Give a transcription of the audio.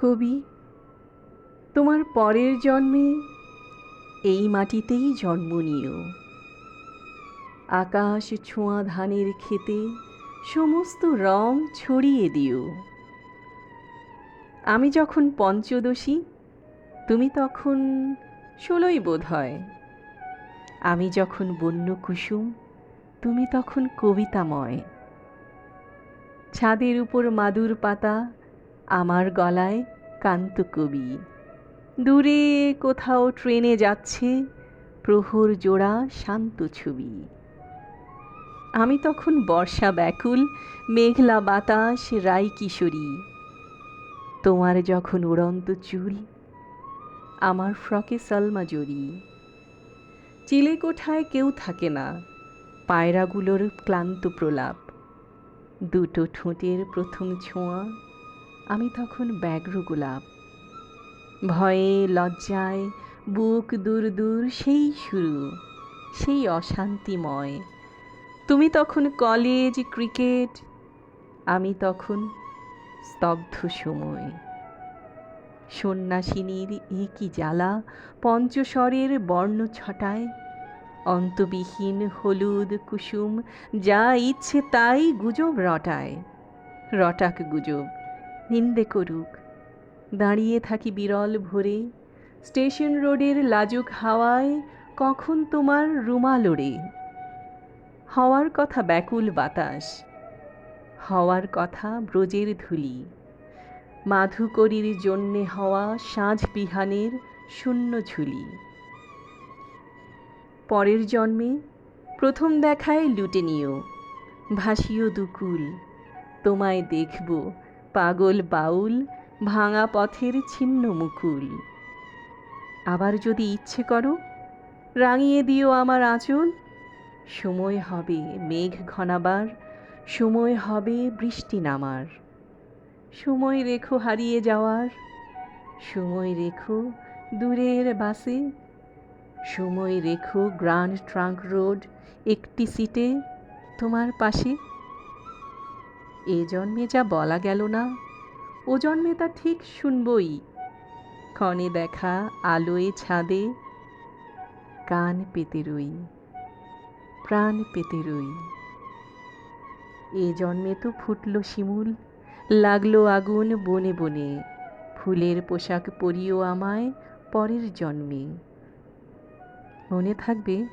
কবি, তোমার পরের জন্মে এই মাটিতেই জন্ম নিও। আকাশ ছোঁয়া ধানের খেতে সমস্ত রং ছড়িয়ে দিও। আমি যখন পঞ্চদশী, তুমি তখন ষোলোই বোধ হয়। আমি যখন বন্য কুসুম তুমি তখন কবিতাময়। ছাদের উপর মাদুর পাতা আমার গলায় কান্ত কবি দূরে কোথাও ট্রেনে যাচ্ছে প্রহর জোড়া শান্ত ছবি। আমি তখন বর্ষা ব্যাকুল, মেঘলা বাতাস রাই কিশোরী তোমার যখন উড়ন্ত চুল, আমার ফ্রকে সালমা জড়ি চিলে কোঠায় কেউ থাকে না, পায়রাগুলোর ক্লান্ত প্রলাপ। দুটো ঠোঁটের প্রথম ছোঁয়া আমি তখন ব্যগ্র গোলাপ। ভয়ে লজ্জায় বুক দূর দূর সেই শুরু, সেই অশান্তিময়। তুমি তখন কলেজ ক্রিকেট আমি তখন স্তব্ধ সময়। সন্ন্যাসিনীর এ কি জ্বালা পঞ্চস্বরের বর্ণ ছটায়। অন্তবিহীন হলুদ কুসুম, যা ইচ্ছে তাই গুজব রটায়। রটাক গুজব। নিন্দে করুক। দাঁড়িয়ে থাকি বিরল ভোরে, স্টেশন রোডের লাজুক হাওয়ায়, কখন তোমার রুমাল ওড়ে? হওয়ার কথা ব্যাকুল বাতাস, হওয়ার কথা ব্রজের ধুলি। মাধুকরীর জন্যে হওয়া সাঁঝ বিহানের শূন্য ঝুলি। পরের জন্মে প্রথম দেখায় লুটে নিও, ভাসিও দুকুল, তোমায় দেখব পাগল বাউল, ভাঙা পথের ছিন্ন মুকুল। আবার যদি ইচ্ছে করো, রাঙিয়ে দিও আমার আঁচল। সময় হবে মেঘ ঘনাবার, সময় হবে বৃষ্টি নামার। সময় রেখো হারিয়ে যাওয়ার, সময় রেখো দূরের বাসে। সময় রেখো গ্র্যান্ড ট্রাঙ্ক রোড একটি সিটে, তোমার পাশে। এ জন্মে যা বলা গেল না, ও জন্মে তা ঠিক শুনবই। ক্ষণে দেখা আলোয় ছাদে, কান পেতে রই, প্রাণ পেতে রই। এ জন্মে তো ফুটল শিমুল, লাগল আগুন বনে বনে, ফুলের পোশাক পরিও আমায় পরের জন্মে। মনে থাকবে